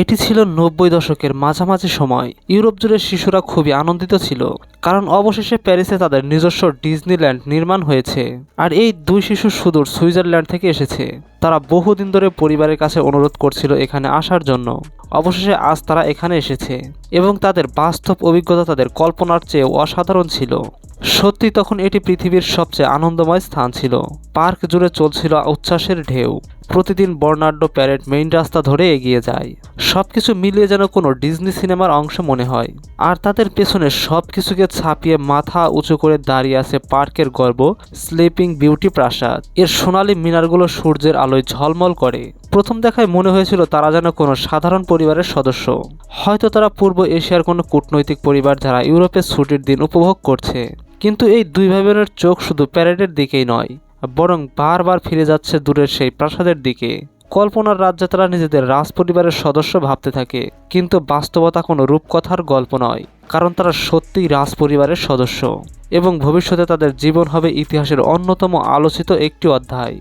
এটি ছিল নব্বই দশকের মাঝামাঝি সময়। ইউরোপ জুড়ে শিশুরা খুবই আনন্দিত ছিল, কারণ অবশেষে প্যারিসে তাদের নিজস্ব ডিজনিল্যান্ড নির্মাণ হয়েছে। আর এই দুই শিশু সুদূর সুইজারল্যান্ড থেকে এসেছে। তারা বহুদিন ধরে পরিবারের কাছে অনুরোধ করছিল এখানে আসার জন্য। অবশেষে আজ তারা এখানে এসেছে এবং তাদের বাস্তব অভিজ্ঞতা তাদের কল্পনার চেয়েও অসাধারণ ছিল। সত্যি তখন এটি পৃথিবীর সবচেয়ে আনন্দময় স্থান ছিল। পার্ক জুড়ে চলছিল উচ্ছ্বাসের ঢেউ। প্রতিদিন বর্ণাঢ্য প্যারেড মেইন রাস্তা ধরে এগিয়ে যায়। সবকিছু মিলিয়ে যেন কোনো ডিজনি সিনেমার অংশ মনে হয়। আর তাদের পেছনে সব কিছুকে ছাপিয়ে মাথা উঁচু করে দাঁড়িয়ে আছে পার্কের গর্ব, স্লিপিং বিউটি প্রাসাদ। এর সোনালী মিনারগুলো সূর্যের আলোয় ঝলমল করে। প্রথম দেখায় মনে হয়েছিল তারা যেন কোনো সাধারণ পরিবারের সদস্য। হয়তো তারা পূর্ব এশিয়ার কোনো কূটনৈতিক পরিবার যারা ইউরোপে ছুটির দিন উপভোগ করছে। কিন্তু এই দুই ভাই বোনের চোখ শুধু প্যারেডের দিকেই নয়, বরং বারবার ফিরে যাচ্ছে দূরের সেই প্রাসাদের দিকে। কল্পনার রাজ্যে তারা নিজেদের রাজ পরিবারের সদস্য ভাবতে থাকে, কিন্তু বাস্তবতা কোনো রূপকথার গল্প নয়, কারণ তারা সত্যিই রাজ পরিবারের সদস্য। এবং ভবিষ্যতে তাদের জীবন হবে ইতিহাসের অন্যতম আলোচিত একটি অধ্যায়।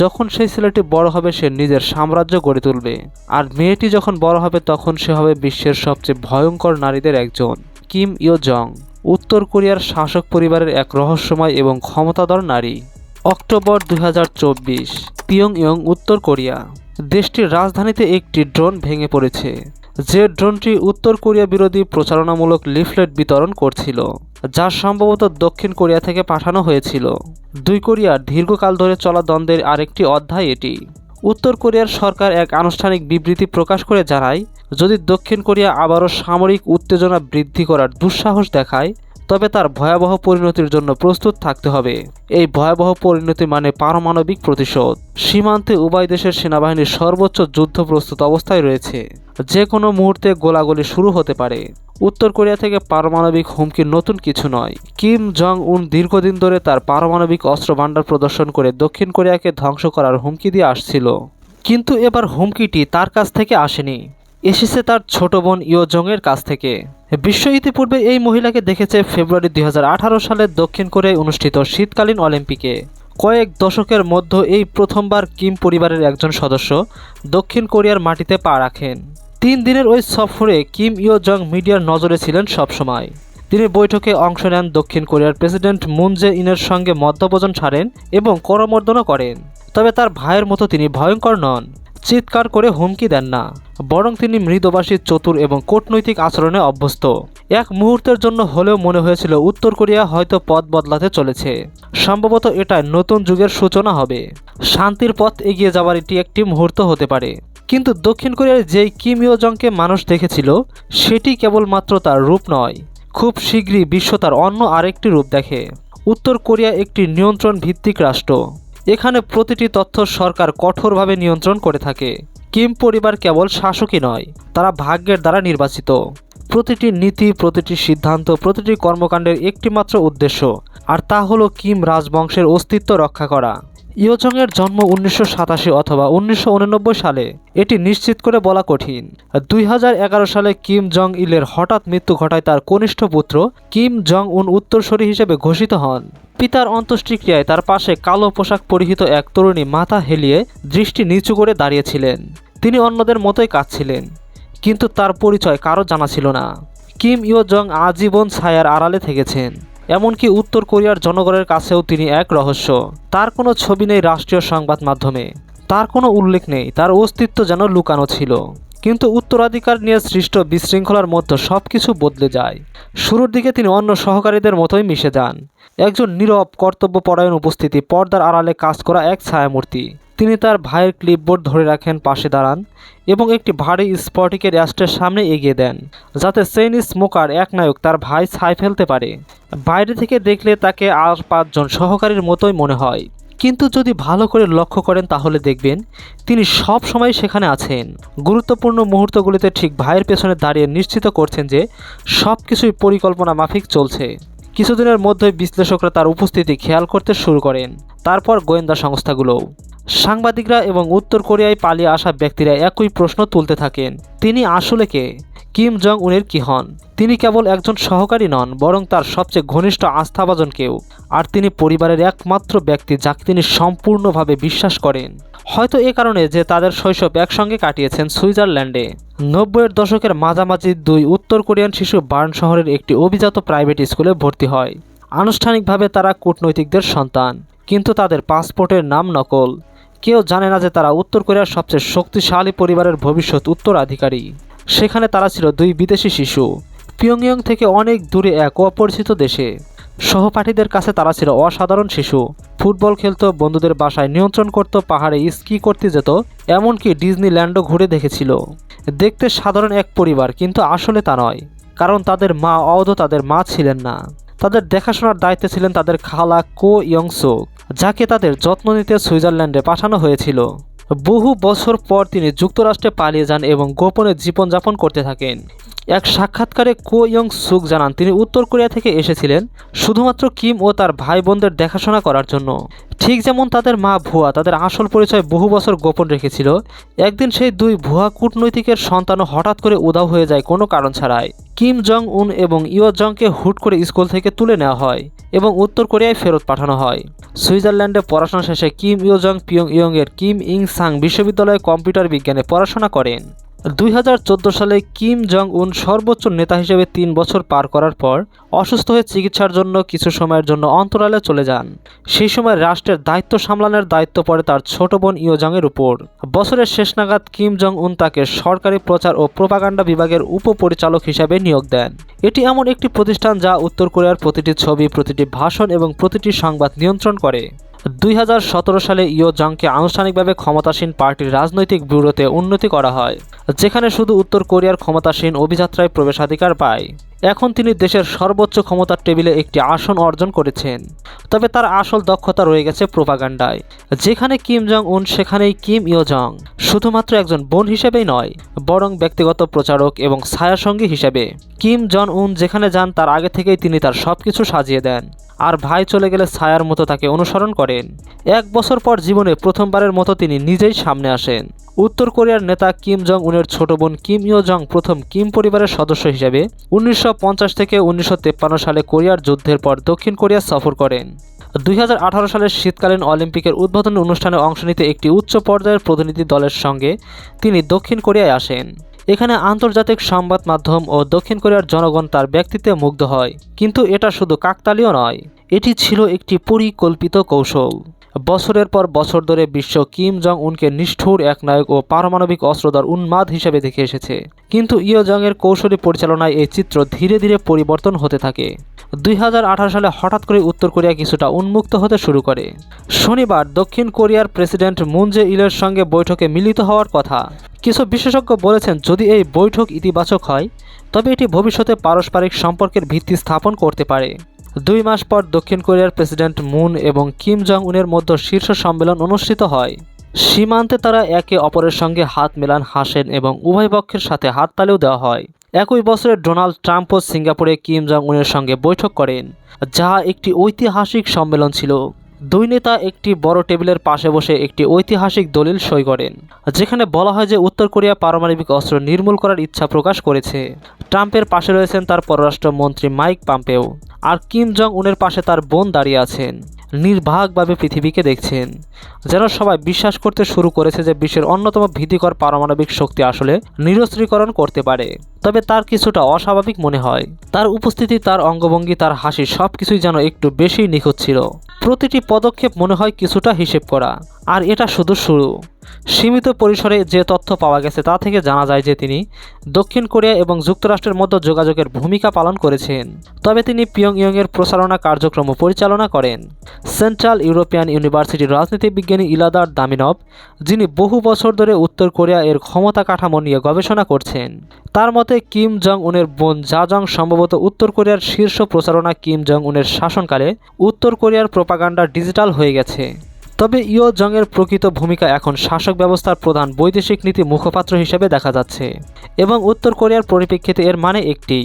যখন সেই ছেলেটি বড় হবে, সে নিজের সাম্রাজ্য গড়ে তুলবে। আর মেয়েটি যখন বড় হবে, তখন সে হবে বিশ্বের সবচেয়ে ভয়ঙ্কর নারীদের একজন, কিম ইয়ো জং, উত্তর কোরিয়ার শাসক পরিবারের এক রহস্যময় এবং ক্ষমতাধর নারী। অক্টোবর দুই হাজার চব্বিশ পিয়ং ইয়ং উত্তর কোরিয়া। দেশটির রাজধানীতে একটি ড্রোন ভেঙে পড়েছে। যে ড্রোনটি উত্তর কোরিয়া বিরোধী প্রচারণামূলক লিফলেট বিতরণ করছিল, যা সম্ভবত দক্ষিণ কোরিয়া থেকে পাঠানো হয়েছিল। দুই কোরিয়ার দীর্ঘকাল ধরে চলা দ্বন্দ্বের আরেকটি অধ্যায় এটি। উত্তর কোরিয়ার সরকার এক আনুষ্ঠানিক বিবৃতি প্রকাশ করে জানায়, যদি দক্ষিণ কোরিয়া আবারও সামরিক উত্তেজনা বৃদ্ধি করার দুঃসাহস দেখায় তবে তার ভয়াবহ পরিণতির জন্য প্রস্তুত থাকতে হবে। এই ভয়াবহ পরিণতি মানে পারমাণবিক প্রতিশোধ। সীমান্তে উভয় দেশের সেনাবাহিনী সর্বোচ্চ যুদ্ধ প্রস্তুত অবস্থায় রয়েছে। যে কোনো মুহূর্তে গোলাগুলি শুরু হতে পারে। উত্তর কোরিয়া থেকে পারমাণবিক হুমকি নতুন কিছু নয়। কিম জং উন দীর্ঘদিন ধরে তার পারমাণবিক অস্ত্র ভাণ্ডার প্রদর্শন করে দক্ষিণ কোরিয়াকে ধ্বংস করার হুমকি দিয়ে আসছিল। কিন্তু এবার হুমকিটি তার কাছ থেকে আসেনি। এসেছে তার ছোট বোন ইয়োজংয়ের কাছ থেকে। বিশ্ব ইতিপূর্বে এই মহিলাকে দেখেছে ফেব্রুয়ারি দুই সালে দক্ষিণ কোরিয়ায় অনুষ্ঠিত শীতকালীন অলিম্পিকে। কয়েক দশকের মধ্যে এই প্রথমবার কিম পরিবারের একজন সদস্য দক্ষিণ কোরিয়ার মাটিতে পা রাখেন। তিন দিনের ওই সফরে কিম ইয়ো জং মিডিয়ার নজরে ছিলেন সবসময়। তিনি বৈঠকে অংশ নেন দক্ষিণ কোরিয়ার প্রেসিডেন্ট মুন জে ইনের সঙ্গে মধ্যভোজন ছাড়েন এবং করমর্দনও করেন। তবে তার ভাইয়ের মতো তিনি ভয়ঙ্কর নন। চিৎকার করে হুমকি দেন না, বরং তিনি মৃদবাসী চতুর এবং কূটনৈতিক আচরণে অভ্যস্ত। এক মুহূর্তের জন্য হলেও মনে হয়েছিল উত্তর কোরিয়া হয়তো পথ বদলাতে চলেছে। সম্ভবত এটা নতুন যুগের সূচনা হবে। শান্তির পথ এগিয়ে যাওয়ার এটি একটি মুহূর্ত হতে পারে। কিন্তু দক্ষিণ কোরিয়ার যেই কিম জংকে মানুষ দেখেছিল, সেটি কেবলমাত্র তার রূপ নয়, খুব শীঘ্রই বিশ্ব তার অন্য আরেকটি রূপ দেখে। উত্তর কোরিয়া একটি নিয়ন্ত্রণ ভিত্তিক রাষ্ট্র। এখানে প্রতিটি তথ্য সরকার কঠোরভাবে নিয়ন্ত্রণ করে থাকে। কিম পরিবার কেবল শাসকই নয়, তারা ভাগ্যের দ্বারা নির্বাচিত। প্রতিটি নীতি, প্রতিটি সিদ্ধান্ত, প্রতিটি কর্মকাণ্ডের একটিমাত্র উদ্দেশ্য, আর তা হলো কিম রাজবংশের অস্তিত্ব রক্ষা করা। ইয়োজংয়ের জন্ম উনিশশো সাতাশি অথবা উনিশশো উননব্বই সালে। এটি নিশ্চিত করে বলা কঠিন। দুই হাজার এগারো সালে কিম জং ইলের হঠাৎ মৃত্যু ঘটায় তার কনিষ্ঠ পুত্র কিম জং উন উত্তরসূরি হিসেবে ঘোষিত হন। পিতার অন্ত্যেষ্টিক্রিয়ায় তার পাশে কালো পোশাক পরিহিত এক তরুণী মাথা হেলিয়ে দৃষ্টি নিচু করে দাঁড়িয়েছিলেন। তিনি অন্যদের মতোই কাঁদছিলেন, কিন্তু তার পরিচয় কারও জানা ছিল না। কিম ইয়ো জং আজীবন ছায়ার আড়ালে থেকেছেন। এমনকি উত্তর কোরিয়ার জনগণের কাছেও তিনি এক রহস্য। তার কোনো ছবি নেই রাষ্ট্রীয় সংবাদ মাধ্যমে। তার কোনো উল্লেখ নেই, তার অস্তিত্ব যেন লুকানো ছিল। কিন্তু উত্তরাধিকার নিয়ে সৃষ্ট বিশৃঙ্খলার মধ্যে সব কিছু বদলে যায়। শুরুর দিকে তিনি অন্য সহকারীদের মতোই মিশে যান। একজন নীরব কর্তব্যপরায়ণ উপস্থিতি পর্দার আড়ালে কাজ করা এক ছায়ামূর্তি। তিনি তার ভাইয়ের ক্লিপবোর্ড ধরে রাখেন পাশে দাঁড়ান এবং একটি ভারী স্পটিকের অ্যাস্টের সামনে এগিয়ে দেন, যাতে চেইন স্মোকার এক নায়ক তার ভাই ছাই ফেলতে পারে। বাইরে থেকে দেখলে তাকে আর পাঁচজন সহকারীর মতোই মনে হয়। কিন্তু যদি ভালো করে লক্ষ্য করেন তাহলে দেখবেন তিনি সব সময় সেখানে আছেন। গুরুত্বপূর্ণ মুহূর্তগুলিতে ঠিক ভাইয়ের পেছনে দাঁড়িয়ে নিশ্চিত করছেন যে সব কিছুই পরিকল্পনা মাফিক চলছে। কিছুদিনের মধ্যে বিশ্লেষকরা তার উপস্থিতি খেয়াল করতে শুরু করেন। তারপর গোয়েন্দা সংস্থাগুলোও। সাংবাদিকরা এবং উত্তর কোরিয়ায় পালিয়ে আসা ব্যক্তিরা একই প্রশ্ন তুলতে থাকেন। তিনি আসলে কে? কিম জং উনের কি হন? তিনি কেবল একজন সহকারী নন, বরং তার সবচেয়ে ঘনিষ্ঠ আস্থাভাজন কেউ। আর তিনি পরিবারের একমাত্র ব্যক্তি যাকে তিনি সম্পূর্ণভাবে বিশ্বাস করেন। হয়তো এ কারণে যে তাদের শৈশব একসঙ্গে কাটিয়েছেন সুইজারল্যান্ডে। নব্বইয়ের দশকের মাঝামাঝি দুই উত্তর কোরিয়ান শিশু বার্ন শহরের একটি অভিজাত প্রাইভেট স্কুলে ভর্তি হয়। আনুষ্ঠানিকভাবে তারা কূটনৈতিকদের সন্তান, কিন্তু তাদের পাসপোর্টের নাম নকল। কেউ জানে না যে তারা উত্তর কোরিয়ার সবচেয়ে শক্তিশালী পরিবারের ভবিষ্যৎ উত্তরাধিকারী। সেখানে তারা ছিল দুই বিদেশি শিশু। পিয়ংইয়ং থেকে অনেক দূরে এক অপরিচিত দেশে। সহপাঠীদের কাছে তারা ছিল অসাধারণ শিশু। ফুটবল খেলতো, বন্ধুদের বাসায় নিয়ন্ত্রণ করত, পাহাড়ে স্কি করতে যেত, এমনকি ডিজনিল্যান্ডও ঘুরে দেখেছিল। দেখতে সাধারণ এক পরিবার, কিন্তু আসলে তা নয়। কারণ তাদের মা অদ তাদের মা ছিলেন না। তাদের দেখাশোনার দায়িত্বে ছিলেন তাদের খালা কো ইয়ংসো, যাকে তাদের যত্ন নিতে সুইজারল্যান্ডে পাঠানো হয়েছিল। বহু বছর পর তিনি যুক্তরাষ্ট্রে পালিয়ে যান এবং গোপনে জীবনযাপন করতে থাকেন। এক সাক্ষাৎকারে কো ইয়ং সুক জানান, তিনি উত্তর কোরিয়া থেকে এসেছিলেন শুধুমাত্র কিম ও তার ভাই বোনদের দেখাশোনা করার জন্য। ঠিক যেমন তাদের মা ভুয়া, তাদের আসল পরিচয় বহু বছর গোপন রেখেছিল। একদিন সেই দুই ভুয়া কূটনৈতিকের সন্তানও হঠাৎ করে উধাও হয়ে যায় কোনো কারণ ছাড়াই। কিম জং উন এবং ইয় জংকে হুট করে স্কুল থেকে তুলে নেওয়া হয় এবং উত্তর কোরিয়ায় ফেরত পাঠানো হয়। সুইজারল্যান্ডে পড়াশোনা শেষে কিম ইয় জং পিয়ং ইয়ং এর কিম ইং সাং বিশ্ববিদ্যালয়ে কম্পিউটার বিজ্ঞানে পড়াশোনা করেন। দুই হাজার চোদ্দ সালে কিম জং উন সর্বোচ্চ নেতা হিসেবে তিন বছর পার করার পর অসুস্থ হয়ে চিকিৎসার জন্য কিছু সময়ের জন্য অন্তরালে চলে যান। সেই সময় রাষ্ট্রের দায়িত্ব সামলানোর দায়িত্ব পড়ে তার ছোট বোন ইয়োজংয়ের উপর। বছরের শেষ নাগাদ কিম জং উন তাকে সরকারি প্রচার ও প্রোপাগান্ডা বিভাগের উপপরিচালক হিসাবে নিয়োগ দেন। এটি এমন একটি প্রতিষ্ঠান যা উত্তর কোরিয়ার প্রতিটি ছবি, প্রতিটি ভাষণ এবং প্রতিটি সংবাদ নিয়ন্ত্রণ করে। দুই হাজার সতেরো সালে ইয়ো জংকে আনুষ্ঠানিকভাবে ক্ষমতাসীন পার্টির রাজনৈতিক ব্যুরোতে উন্নতি করা হয়, যেখানে শুধু উত্তর কোরিয়ার ক্ষমতাসীন অভিযাত্রায় প্রবেশাধিকার পায়। এখন তিনি দেশের সর্বোচ্চ ক্ষমতার টেবিলে একটি আসন অর্জন করেছেন। তবে তার আসল দক্ষতা রয়ে গেছে প্রোপাগান্ডায়, যেখানে কিম জং উন সেখানেই কিম ইয়ো জং শুধুমাত্র একজন বোন হিসেবেই নয়, বরং ব্যক্তিগত প্রচারক এবং ছায়াসঙ্গী হিসেবে। কিম জন উন যেখানে যান, তার আগে থেকেই তিনি তার সবকিছু সাজিয়ে দেন। আর ভাই চলে গেলে ছায়ার মতো তাকে অনুসরণ করেন। এক বছর পর জীবনে প্রথমবারের মতো তিনি নিজেই সামনে আসেন। উত্তর কোরিয়ার নেতা কিম জং উনের ছোট বোন কিম ইয় জং প্রথম কিম পরিবারের সদস্য হিসেবে উনিশশো পঞ্চাশ থেকে উনিশশো সালে কোরিয়ার যুদ্ধের পর দক্ষিণ কোরিয়া সফর করেন। দুই হাজার আঠারো সালের শীতকালীন অলিম্পিকের উদ্বোধনী অনুষ্ঠানে অংশ নিতে একটি উচ্চ পর্যায়ের প্রতিনিধি দলের সঙ্গে তিনি দক্ষিণ কোরিয়ায় আসেন। এখানে আন্তর্জাতিক সংবাদ মাধ্যম ও দক্ষিণ কোরিয়ার জনগণ তার ব্যক্তিত্বে মুগ্ধ হয়। কিন্তু এটা শুধু কাকতালীয় নয়, এটি ছিল একটি পরিকল্পিত কৌশল। বছরের পর বছর ধরে বিশ্ব কিম জং উনকে নিষ্ঠুর এক নায়ক ও পারমাণবিক অস্ত্রদার উন্মাদ হিসেবে দেখে এসেছে। কিন্তু ইয় জং এর কৌশলী পরিচালনায় এই চিত্র ধীরে ধীরে পরিবর্তন হতে থাকে। দুই হাজার আঠারো সালে হঠাৎ করে উত্তর কোরিয়া কিছুটা উন্মুক্ত হতে শুরু করে। শনিবার দক্ষিণ কোরিয়ার প্রেসিডেন্ট মুন জে ইলের সঙ্গে বৈঠকে মিলিত হওয়ার কথা। কিছু বিশেষজ্ঞ বলেছেন, যদি এই বৈঠক ইতিবাচক হয়, তবে এটি ভবিষ্যতে পারস্পরিক সম্পর্কের ভিত্তি স্থাপন করতে পারে। দুই মাস পর দক্ষিণ কোরিয়ার প্রেসিডেন্ট মুন এবং কিম জং উনের মধ্যে শীর্ষ সম্মেলন অনুষ্ঠিত হয়। সীমান্তে তারা একে অপরের সঙ্গে হাত মেলান হাসেন এবং উভয় পক্ষের সাথে হাততালিও দেওয়া হয়। একই বছরে ডোনাল্ড ট্রাম্পও সিঙ্গাপুরে কিম জং উনের সঙ্গে বৈঠক করেন যা একটি ঐতিহাসিক সম্মেলন ছিল। দুই নেতা একটি বড় টেবিলের পাশে বসে একটি ঐতিহাসিক দলিল সই করেন, যেখানে বলা হয় যে উত্তর কোরিয়া পারমাণবিক অস্ত্র নির্মূল করার ইচ্ছা প্রকাশ করেছে। ট্রাম্পের পাশে রয়েছেন তার পররাষ্ট্রমন্ত্রী মাইক পাম্পেও। আর কিম জং উনের পাশে তার বোন দাঁড়িয়ে আছেন। নির্বাকভাবে পৃথিবীকে দেখছেন। যেন সবাই বিশ্বাস করতে শুরু করেছে যে বিশ্বের অন্যতম ভীতিকর পারমাণবিক শক্তি আসলে নিরস্ত্রীকরণ করতে পারে। তবে তার কিছুটা অস্বাভাবিক মনে হয়। তার উপস্থিতি, তার অঙ্গভঙ্গি, তার হাসি সব কিছুই যেন একটু বেশি নিখুঁত ছিল। প্রতিটি পদক্ষেপ মনে হয় কিছুটা হিসেব করা। আর এটা শুধু শুরু। সীমিত পরিসরে যে তথ্য পাওয়া গেছে তা থেকে জানা যায় যে তিনি দক্ষিণ কোরিয়া এবং যুক্তরাষ্ট্রের মধ্যে যোগাযোগের ভূমিকা পালন করেছেন। তবে তিনি পিয়ং ইয়ংয়ের প্রচারণা কার্যক্রম পরিচালনা করেন। সেন্ট্রাল ইউরোপিয়ান ইউনিভার্সিটির রাজনীতি বিজ্ঞানী ইলাদার দামিনভ যিনি বহু বছর ধরে উত্তর কোরিয়া এর ক্ষমতা কাঠামো নিয়ে গবেষণা করছেন। তার মতে, কিম জং উনের বোন জা জং সম্ভবত উত্তর কোরিয়ার শীর্ষ প্রচারণা কিম জং উনের শাসনকালে উত্তর কোরিয়ার প্রোপাগান্ডা ডিজিটাল হয়ে গেছে। তবে ইয় জংয়ের প্রকৃত ভূমিকা এখন শাসক ব্যবস্থার প্রধান বৈদেশিক নীতি মুখপাত্র হিসেবে দেখা যাচ্ছে এবং উত্তর কোরিয়ার পরিপ্রেক্ষিতে এর মানে একটি,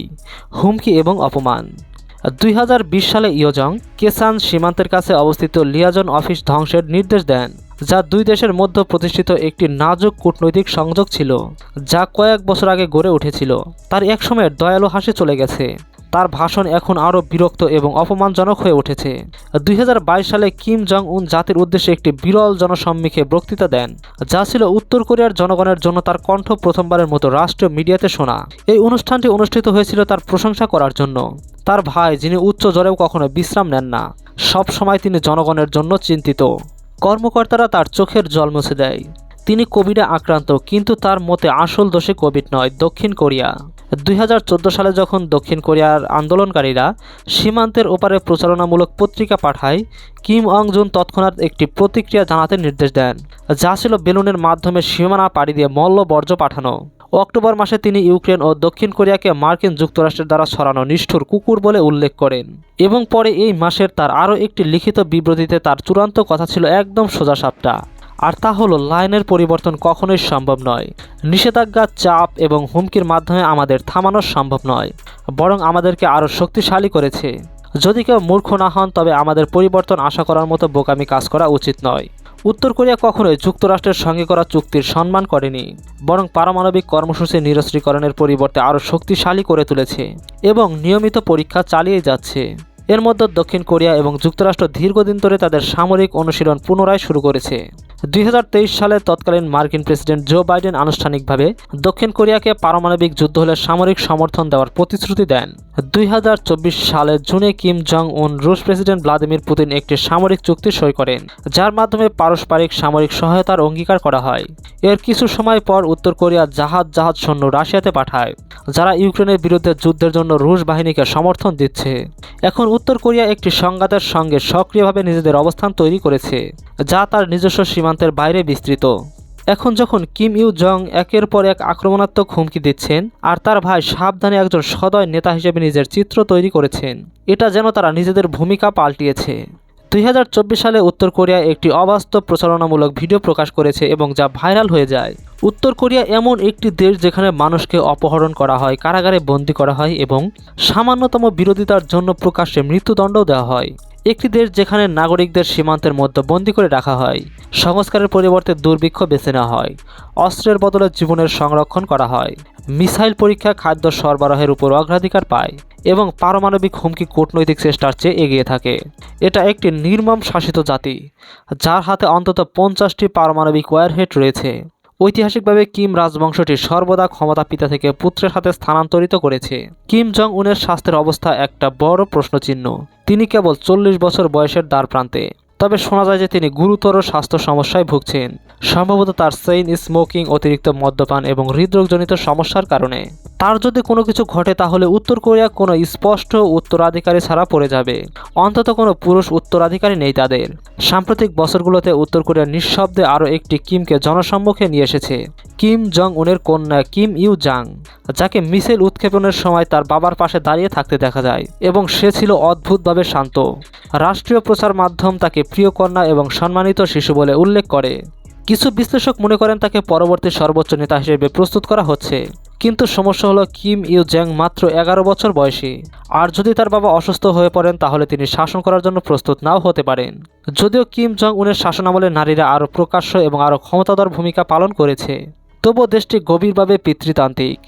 হুমকি এবং অপমান। দুই হাজার বিশ সালে ইয়োজং কেসান সীমান্তের কাছে অবস্থিত লিয়াজন অফিস ধ্বংসের নির্দেশ দেন, যা দুই দেশের মধ্যে প্রতিষ্ঠিত একটি নাজুক কূটনৈতিক সংযোগ ছিল, যা কয়েক বছর আগে গড়ে উঠেছিল। তার এক সময়ের দয়ালু হাসি চলে গেছে। তার ভাষণ এখন আরও বিরক্ত এবং অপমানজনক হয়ে উঠেছে। দুই হাজার বাইশ সালে কিম জং উন জাতির উদ্দেশ্যে একটি বিরল জনসম্মুখে বক্তৃতা দেন, যা ছিল উত্তর কোরিয়ার জনগণের জন্য তার কণ্ঠ প্রথমবারের মতো রাষ্ট্রীয় মিডিয়াতে শোনা। এই অনুষ্ঠানটি অনুষ্ঠিত হয়েছিল তার প্রশংসা করার জন্য। তার ভাই, যিনি উচ্চ জ্বরেও কখনো বিশ্রাম নেন না সব সময় তিনি জনগণের জন্য চিন্তিত। কর্মকর্তারা তার চোখের জল মুছে দেয়। তিনি কোভিডে আক্রান্ত, কিন্তু তার মতে আসল দোষে কোভিড নয়, দক্ষিণ কোরিয়া। দুই হাজার চোদ্দ সালে যখন দক্ষিণ কোরিয়ার আন্দোলনকারীরা সীমান্তের ওপারে প্রচারণামূলক পত্রিকা পাঠায়, কিম অং জুন তৎক্ষণাৎ একটি প্রতিক্রিয়া জানাতে নির্দেশ দেন, যা ছিল বেলুনের মাধ্যমে সীমানা পাড়ি দিয়ে মল্ল বর্জ্য পাঠানো। অক্টোবর মাসে তিনি ইউক্রেন ও দক্ষিণ কোরিয়াকে মার্কিন যুক্তরাষ্ট্রের দ্বারা ছড়ানো নিষ্ঠুর কুকুর বলে উল্লেখ করেন। এবং পরে এই মাসের তার আরও একটি লিখিত বিবৃতিতে তার চূড়ান্ত কথা ছিল একদম সোজাসাপটা আর তা হলো লাইনের পরিবর্তন কখনোই সম্ভব নয়। নিষেধাজ্ঞা, চাপ এবং হুমকির মাধ্যমে আমাদের থামানো সম্ভব নয়, বরং আমাদেরকে আরও শক্তিশালী করেছে। যদি কেউ মূর্খ না হন, তবে আমাদের পরিবর্তন আশা করার মতো বোকামি কাজ করা উচিত নয়। উত্তর কোরিয়া কখনোই যুক্তরাষ্ট্রের সঙ্গে করা চুক্তির সম্মান করেনি, বরং পারমাণবিক কর্মসূচি নিরস্ত্রীকরণের পরিবর্তে আরও শক্তিশালী করে তুলেছে এবং নিয়মিত পরীক্ষা চালিয়ে যাচ্ছে। এর মধ্যে দক্ষিণ কোরিয়া এবং যুক্তরাষ্ট্র দীর্ঘদিন ধরে তাদের সামরিক অনুশীলন পুনরায় শুরু করেছে। দুই সালে তৎকালীন মার্কিন প্রেসিডেন্ট জো বাইডেন আনুষ্ঠানিকভাবে দক্ষিণ কোরিয়াকে পারমাণবিক যুদ্ধ হলে সামরিক সমর্থন দেওয়ার প্রতিশ্রুতি দেন। দুই হাজার চব্বিশ সালে জুনে কিম জং উন রুশ প্রেসিডেন্ট ভ্লাদিমির পুতিন একটি সামরিক চুক্তি সই করেন, যার মাধ্যমে পারস্পরিক সামরিক সহায়তার অঙ্গীকার করা হয়। এর কিছু সময় পর উত্তর কোরিয়া জাহাজ জাহাজ সৈন্য রাশিয়াতে পাঠায়, যারা ইউক্রেনের বিরুদ্ধে যুদ্ধের জন্য রুশ বাহিনীকে সমর্থন দিচ্ছে। এখন উত্তর কোরিয়া একটি সংঘাতের সঙ্গে সক্রিয়ভাবে নিজেদের অবস্থান তৈরি করেছে। যা তার নিজস্ব সীমান্তের বাইরে বিস্তৃত। এখন যখন কিম ইউ জং একের পর এক আক্রমণাত্মক হুমকি দিচ্ছেন, আর তার ভাই সাবধানে একজন সদয় নেতা হিসেবে নিজের চিত্র তৈরি করেছেন, এটা যেন তারা নিজেদের ভূমিকা পাল্টিয়েছে। দুই হাজার চব্বিশ সালে উত্তর কোরিয়া একটি অবাস্তব প্রচারণামূলক ভিডিও প্রকাশ করেছে এবং যা ভাইরাল হয়ে যায়। উত্তর কোরিয়া এমন একটি দেশ যেখানে মানুষকে অপহরণ করা হয়, কারাগারে বন্দী করা হয় এবং সামান্যতম বিরোধিতার জন্য প্রকাশ্যে মৃত্যুদণ্ডও দেওয়া হয়। একটি দেশ যেখানে নাগরিকদের সীমান্তের মধ্যে বন্দী করে রাখা হয়, সংস্কারের পরিবর্তে দুর্ভিক্ষ বেছে নেওয়া হয়, অস্ত্রের বদলে জীবনের সংরক্ষণ করা হয়, মিসাইল পরীক্ষা খাদ্য সরবরাহের উপর অগ্রাধিকার পায় এবং পারমাণবিক হুমকি কূটনৈতিক চেষ্টার চেয়ে এগিয়ে থাকে। এটা একটি নির্মম শাসিত জাতি, যার হাতে অন্তত পঞ্চাশটি পারমাণবিক ওয়ারহেড রয়েছে। ঐতিহাসিকভাবে কিম রাজবংশটি সর্বদা ক্ষমতা পিতা থেকে পুত্রের হাতে স্থানান্তরিত করেছে। কিম জং উনের স্বাস্থ্যের অবস্থা একটা বড় প্রশ্নচিহ্ন। তিনি কেবল চল্লিশ বছর বয়সের দ্বার প্রান্তে তবে শোনা যায় যে তিনি গুরুতর স্বাস্থ্য সমস্যায় ভুগছেন। সম্ভবত তার সেইন স্মোকিং, অতিরিক্ত মদ্যপান এবং হৃদরোগজনিত সমস্যার কারণে। তার যদি কোনো কিছু ঘটে তাহলে উত্তর কোরিয়া কোনো স্পষ্ট উত্তরাধিকারী ছাড়া পড়ে যাবে। অন্তত কোনো পুরুষ উত্তরাধিকারী নেই তাদের। সাম্প্রতিক বছরগুলোতে উত্তর কোরিয়া নিঃশব্দে আরও একটি কিমকে জনসম্মুখে নিয়ে এসেছে। কিম জং উনের কন্যা কিম ইউ জাং যাকে মিসাইল উৎক্ষেপণের সময় তার বাবার পাশে দাঁড়িয়ে থাকতে দেখা যায়, এবং সে ছিল অদ্ভুতভাবে শান্ত। রাষ্ট্রীয় প্রচার মাধ্যম তাকে প্রিয় কন্যা এবং সম্মানিত শিশু বলে উল্লেখ করে। কিছু বিশ্লেষক মনে করেন তাকে পরবর্তী সর্বোচ্চ নেতা হিসেবে প্রস্তুত করা হচ্ছে, কিন্তু সমস্যা হলো কিম ইউ জ্যাং মাত্র এগারো বছর বয়সী। আর যদি তার বাবা অসুস্থ হয়ে পড়েন, তাহলে তিনি শাসন করার জন্য প্রস্তুত নাও হতে পারেন। যদিও কিম জং উনের শাসনামলে নারীরা আরও প্রকাশ্য এবং আরও ক্ষমতাধর ভূমিকা পালন করেছে। তবুও দেশটি গভীরভাবে পিতৃতান্ত্রিক,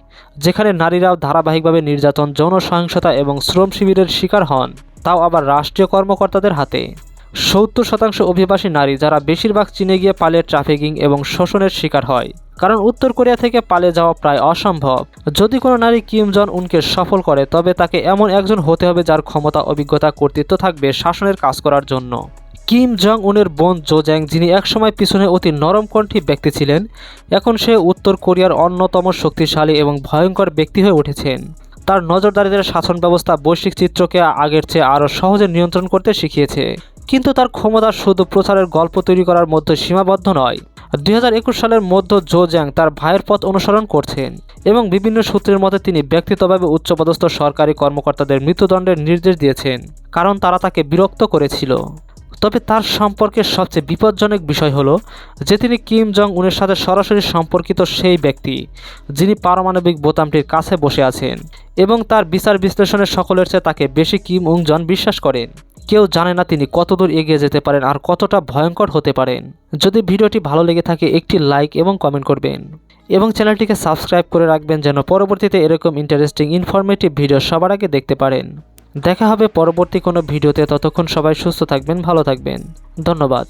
যেখানে নারীরাও ধারাবাহিকভাবে নির্যাতন যৌন সহিংসতা এবং শ্রম শিবিরের শিকার হন, তাও আবার রাষ্ট্রীয় কর্মকর্তাদের হাতে। সত্তর শতাংশ অভিবাসী নারী যারা বেশিরভাগ চীনে গিয়ে পালিয়ে ট্রাফিকিং এবং শোষণের শিকার হয়। কারণ উত্তর কোরিয়া থেকে পালিয়ে যাওয়া প্রায় অসম্ভব। যদি কোনো নারী কিম জন উনকে সফল করে, তবে তাকে এমন একজন হতে হবে যার ক্ষমতা, অভিজ্ঞতা, কর্তৃত্ব থাকবে শাসনের কাজ করার জন্য। কিম জং উনের বোন জো জ্যাং, যিনি একসময় পিছনে অতি নরমকণ্ঠী ব্যক্তি ছিলেন, এখন সে উত্তর কোরিয়ার অন্যতম শক্তিশালী এবং ভয়ঙ্কর ব্যক্তি হয়ে উঠেছেন। তার নজরদারিদের শাসন ব্যবস্থা বৈশ্বিক চিত্রকে আগের চেয়ে আরও সহজে নিয়ন্ত্রণ করতে শিখিয়েছে। কিন্তু তার ক্ষমতা শুধু প্রচারের গল্প তৈরি করার মধ্যে সীমাবদ্ধ নয়। দুই সালের মধ্য জো জ্যাং তার ভাইয়ের পথ অনুসরণ করছেন এবং বিভিন্ন সূত্রের মতে তিনি ব্যক্তিগতভাবে উচ্চপদস্থ সরকারি কর্মকর্তাদের মৃত্যুদণ্ডের নির্দেশ দিয়েছেন, কারণ তারা তাকে বিরক্ত করেছিল। তবে তার সম্পর্কে সবচেয়ে বিপজ্জনক বিষয় হলো যে তিনি কিম জং উনের সাথে সরাসরি সম্পর্কিত সেই ব্যক্তি, যিনি পারমাণবিক বোতামটির কাছে বসে আছেন এবং তার বিচার বিশ্লেষণের সকলের চেয়ে তাকে বেশি কিম উং জন বিশ্বাস করেন। কেউ জানে না তিনি কতদূর এগিয়ে যেতে পারেন আর কতটা ভয়ঙ্কর হতে পারেন। যদি ভিডিওটি ভালো লেগে থাকে, একটি লাইক এবং কমেন্ট করবেন। এবং চ্যানেলটিকে সাবস্ক্রাইব করে রাখবেন যেন পরবর্তীতে এরকম ইন্টারেস্টিং, ইনফরমেটিভ ভিডিও সবার আগে দেখতে পারেন। দেখা হবে পরবর্তী কোনো ভিডিওতে। ততক্ষণ সবাই সুস্থ থাকবেন ভালো থাকবেন। ধন্যবাদ।